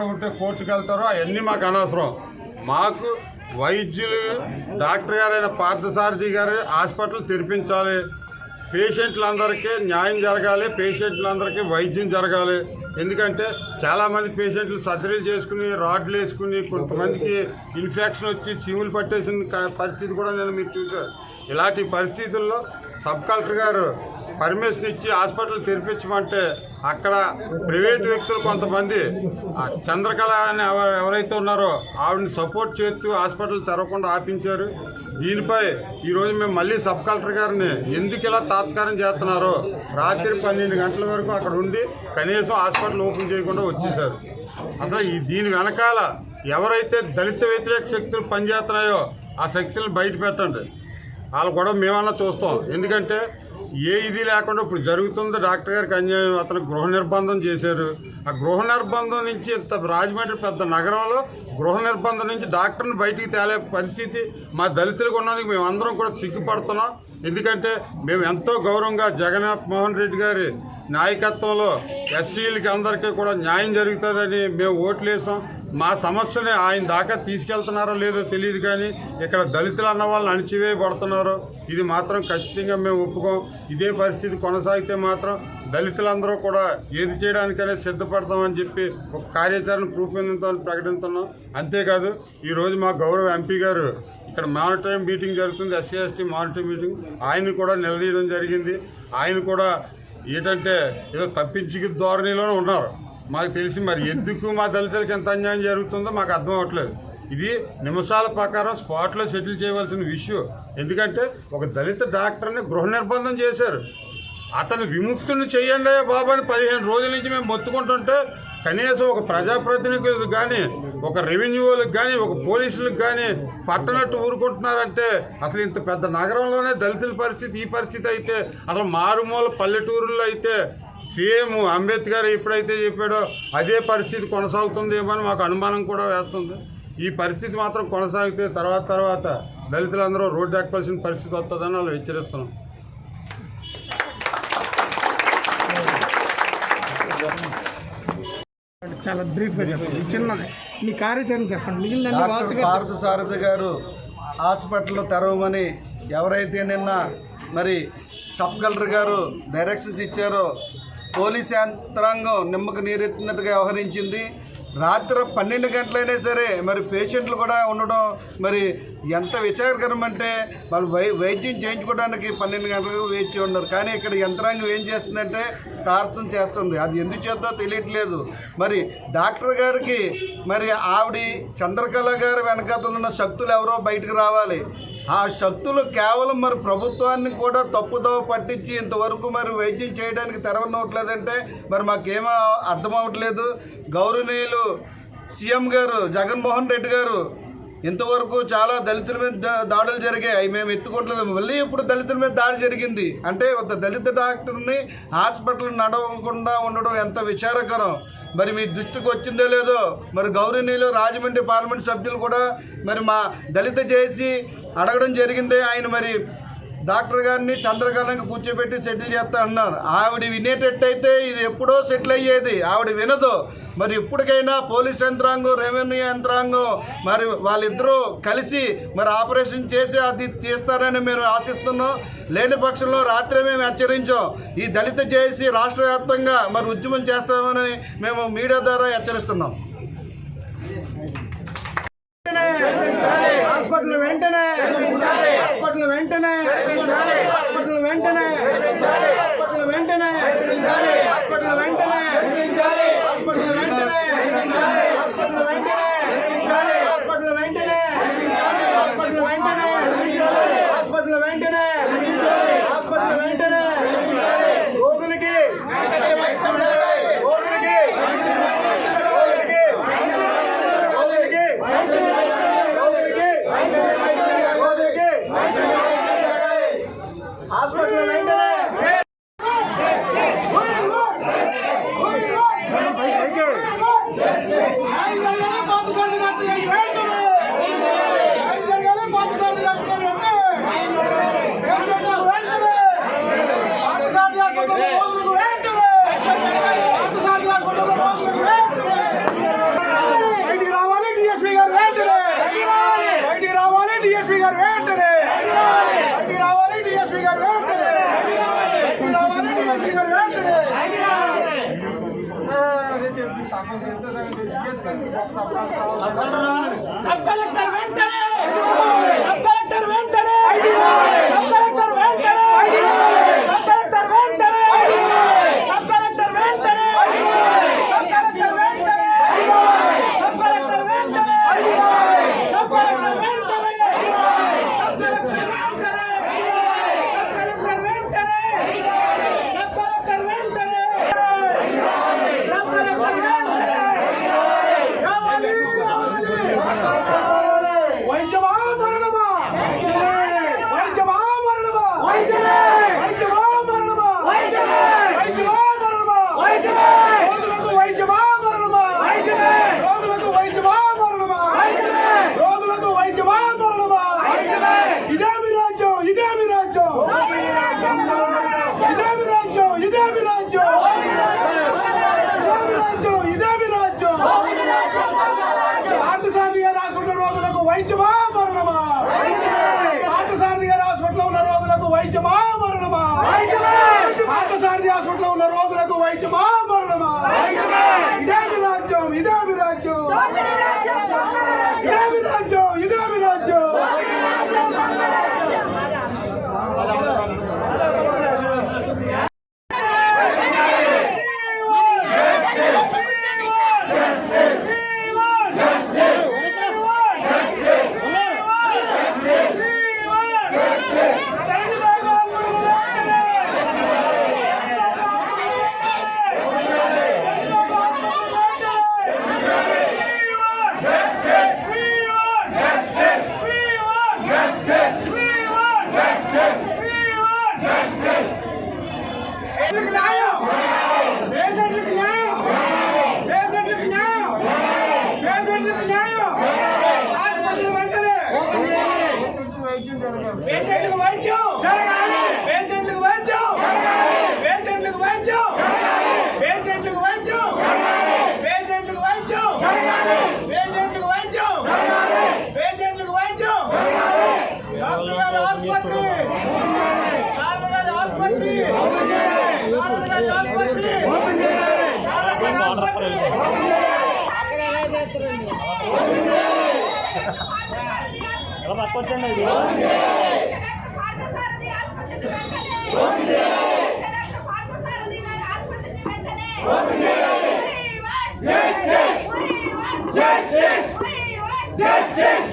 ఉంటే కోర్టుకు వెళ్తారో అవన్నీ మాకు అనవసరం. మాకు వైద్యులు డాక్టర్ గారైన పార్థసారథి గారు హాస్పిటల్ తెరిపించాలి. పేషెంట్లందరికీ న్యాయం జరగాలి పేషెంట్లందరికీ వైద్యం జరగాలి. ఎందుకంటే చాలామంది పేషెంట్లు సర్జరీలు చేసుకుని రాడ్లు వేసుకుని కొంతమందికి ఇన్ఫెక్షన్ వచ్చి చీములు పట్టేసిన పరిస్థితి కూడా నేను మీరు చూశారు. ఇలాంటి పరిస్థితుల్లో సబ్ కలెక్టర్ గారు పర్మిషన్ ఇచ్చి హాస్పిటల్ తెరిపించమంటే అక్కడ ప్రైవేట్ వ్యక్తులు కొంతమంది చంద్రకళ అని ఎవరైతే ఉన్నారో ఆవిడని సపోర్ట్ చేస్తూ హాస్పిటల్ తెరవకుండా ఆపించారు. దీనిపై ఈరోజు మేము మళ్ళీ సబ్ కలెక్టర్ గారిని ఎందుకు ఇలా తాత్కారం చేస్తున్నారో రాత్రి పన్నెండు గంటల వరకు అక్కడ ఉండి కనీసం హాస్పిటల్ ఓపెన్ చేయకుండా వచ్చేసారు అసలు ఈ దీని వెనకాల ఎవరైతే దళిత వ్యతిరేక శక్తులు పనిచేస్తున్నాయో ఆ శక్తులను బయట పెట్టండి. వాళ్ళు కూడా మేమన్నా చూస్తాం. ఎందుకంటే ఏ ఇది లేకుండా ఇప్పుడు జరుగుతుందో. డాక్టర్ గారికి అన్యాయం. అతను గృహ నిర్బంధం చేశారు. ఆ గృహ నిర్బంధం నుంచి ఇంత రాజమండ్రి పెద్ద నగరంలో గృహ నిర్బంధం నుంచి డాక్టర్ని బయటికి తేలే పరిస్థితి మా దళితులకు ఉన్నందుకు మేము అందరం కూడా సిగ్గుపడుతున్నాం. ఎందుకంటే మేము ఎంతో గౌరవంగా జగన్ మోహన్ రెడ్డి గారి నాయకత్వంలో ఎస్సీలకి అందరికీ కూడా న్యాయం జరుగుతుందని మేము ఓట్లు వేసాం. మా సమస్యని ఆయన దాకా తీసుకెళ్తున్నారో లేదో తెలియదు కానీ ఇక్కడ దళితులు అన్న వాళ్ళని అణిచివేయబడుతున్నారో. ఇది మాత్రం ఖచ్చితంగా మేము ఒప్పుకోం. ఇదే పరిస్థితి కొనసాగితే మాత్రం దళితులందరూ కూడా ఏది చేయడానికైనా సిద్ధపడతామని చెప్పి ఒక కార్యాచరణ రూపొందించాలని ప్రకటిస్తున్నాం. అంతేకాదు ఈరోజు మా గౌరవ ఎంపీ గారు ఇక్కడ మానిటరింగ్ మీటింగ్ జరుగుతుంది ఎస్సీ ఎస్టీ మానిటరింగ్ మీటింగ్. ఆయన కూడా నిలదీయడం జరిగింది. ఆయన కూడా ఏంటంటే ఏదో తప్పించి ధోరణిలోనే ఉన్నారు. మాకు తెలిసి మరి ఎందుకు మా దళితులకు ఎంత అన్యాయం జరుగుతుందో మాకు అర్థం అవ్వట్లేదు. ఇది నిమిషాల ప్రకారం స్పాట్లో సెటిల్ చేయవలసిన విషయం. ఎందుకంటే ఒక దళిత డాక్టర్ని గృహ నిర్బంధం చేశారు. అతను విముక్తుని చేయండి బాబు అని పదిహేను రోజుల నుంచి మేము మొత్తుకుంటుంటే కనీసం ఒక ప్రజాప్రతినిధులకు కానీ ఒక రెవెన్యూలకు కానీ ఒక పోలీసులకు కానీ పట్టనట్టు ఊరుకుంటున్నారంటే అసలు ఇంత పెద్ద నగరంలోనే దళితుల పరిస్థితి ఈ పరిస్థితి అయితే అసలు మారుమూల పల్లెటూరుల్లో అయితే సేమ్ అంబేద్కర్ ఎప్పుడైతే చెప్పాడో అదే పరిస్థితి కొనసాగుతుందేమో అని మాకు అనుమానం కూడా వేస్తుంది. ఈ పరిస్థితి మాత్రం కొనసాగితే తర్వాత తర్వాత దళితులందరూ రోడ్డు ఎక్కవలసిన పరిస్థితి వస్తుందని వాళ్ళు హెచ్చరిస్తున్నాం. చాలా బ్రీఫ్గా చెప్పండి. చిన్నది మీ కార్యాచరణ చెప్పండి. మిగిలిన డాక్టర్ పార్థసారథి గారు హాస్పిటల్ తెరవమని ఎవరైతే నిన్న మరి సబ్ కలెక్టర్ గారు డైరెక్షన్స్ ఇచ్చారో పోలీస్ యంత్రాంగం నిమ్మకు నీరెత్తినట్టుగా వ్యవహరించింది. రాత్రి పన్నెండు గంటలైనా సరే మరి పేషెంట్లు కూడా ఉండడం మరి ఎంత విచారకరం అంటే వాళ్ళు వై వైద్యం చేయించుకోవడానికి పన్నెండు గంటలకు వేచి ఉన్నారు. కానీ ఇక్కడ యంత్రాంగం ఏం చేస్తుందంటే తార్థం చేస్తుంది. అది ఎందుకు చేద్దో తెలియట్లేదు. మరి డాక్టర్ గారికి మరి ఆవిడ చంద్రకళ గారి వెనకాతలు ఉన్న శక్తులు ఎవరో బయటకు రావాలి. ఆ శక్తులు కేవలం మరి ప్రభుత్వాన్ని కూడా తప్పుదోవ పట్టించి ఇంతవరకు మరి వైద్యం చేయడానికి తెరవనవట్లేదంటే మరి మాకేమో అర్థం అవ్వట్లేదు గౌరవనీయులు సీఎం గారు జగన్మోహన్ రెడ్డి గారు ఇంతవరకు చాలా దళితుల మీద దా- దాడులు జరిగాయి. అవి మేము ఎత్తుకుంటలేదు. మళ్ళీ ఇప్పుడు దళితుల మీద దాడి జరిగింది. అంటే ఒక దళిత డాక్టర్ని హాస్పిటల్ నడవకుండా ఉండడం ఎంత విచారకరం. మరి మీ దృష్టికి వచ్చిందో లేదో మరి గౌరవనీయులు రాజమండ్రి పార్లమెంట్ సభ్యులు కూడా మరి మా దళిత చేసి అడగడం జరిగింది ఆయన మరి డాక్టర్ గారిని చంద్రకళకి కూర్చోబెట్టి సెటిల్ చేస్తా అన్నారు. ఆవిడ వినేటట్టయితే ఇది ఎప్పుడో సెటిల్ అయ్యేది. ఆవిడ వినదు. మరి ఇప్పటికైనా పోలీస్ యంత్రాంగం రెవెన్యూ యంత్రాంగం మరి వాళ్ళిద్దరూ కలిసి మరి ఆపరేషన్ చేసి అది తీస్తారని మేము ఆశిస్తున్నాం. లేని పక్షంలో రాత్రి మేము హెచ్చరించాం. ఈ దళిత చేసి రాష్ట్ర వ్యాప్తంగా మరి ఉద్యమం చేస్తామని మేము మీడియా ద్వారా హెచ్చరిస్తున్నాం. சப் கலெக்டர் வெண்டனே రాజ్యమా మరణమా? ఇదే రాజ్యం? ఇదే రాజ్యం? పట్టుకొచ్చండి ఇది Justice!